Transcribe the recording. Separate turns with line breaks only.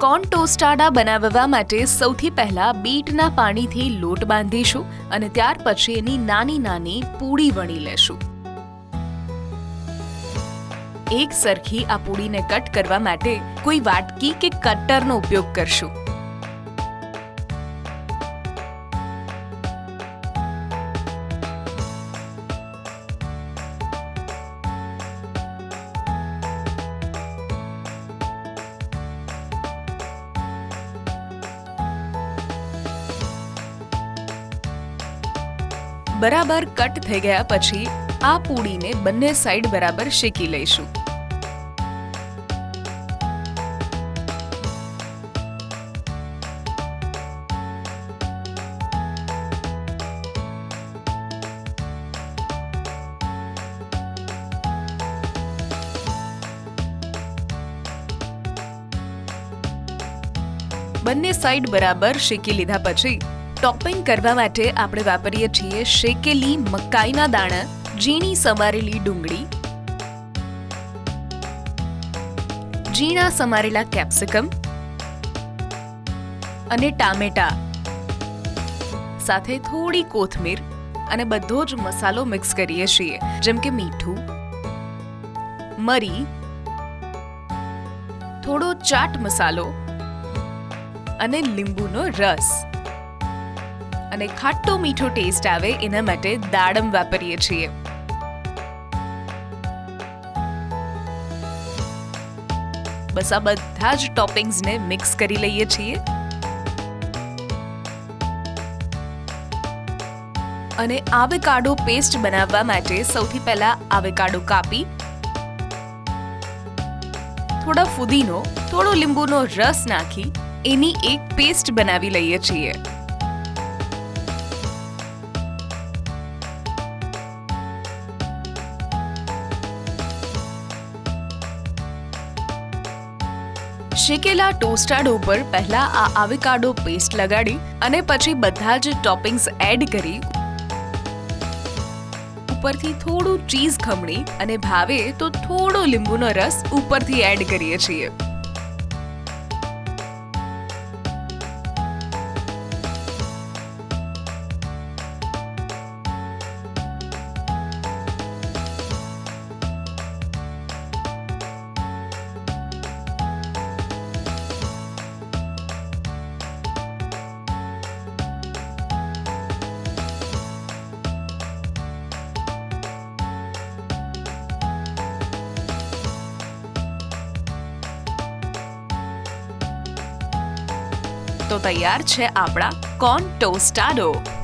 Corn ટોસ્ટાડા બનાવવા માટે સૌથી પહેલા બીટના પાણીથી લોટ બાંધીશું અને ત્યાર પછી એની નાની નાની પૂડી વણી લેશું. એક સરખી આ પૂડીને કટ કરવા માટે કોઈ વાટકી કે કટરનો ઉપયોગ કરશું. બરાબર કટ થઈ ગયા પછી આ પૂડીને બંને સાઈડ બરાબર શેકી લઈશું. બંને સાઈડ બરાબર શેકી લીધા પછી ટોપિંગ કરવા માટે આપણે વાપરીએ છીએ શેકેલી મકાઈના દાણા, ઝીણી સમારેલી ડુંગળી, ઝીણા સમારેલા કેપ્સિકમ અને ટામેટા. સાથે થોડી કોથમીર અને બધો જ મસાલો મિક્સ કરીએ છીએ, જેમ કે મીઠું, મરી, થોડો ચાટ મસાલો અને લીંબુનો રસ. અને ખાટો મીઠો ટેસ્ટ આવે એના માટે દાડમ વાપરીએ છીએ. બસ આ બધા જ ટોપિંગ્સને મિક્સ કરી લઈએ છીએ. અને આવેકાડો પેસ્ટ બનાવવા માટે સૌથી પહેલા આવેકાડો કાપી. થોડા ફુદીનો, થોડો લીંબુનો રસ નાખી એની એક પેસ્ટ બનાવી લઈએ છીએ. શેકેલા ટોસ્ટાડો ઉપર પહેલા આ આવિકાડો પેસ્ટ લગાડી અને પછી બધા જ ટોપિંગ્સ એડ કરી ઉપરથી થોડું ચીઝ ખમણી અને ભાવે તો થોડો લીંબુનો રસ ઉપરથી એડ કરીએ છીએ. તો તૈયાર છે આપણા કોન ટોસ્ટાડો.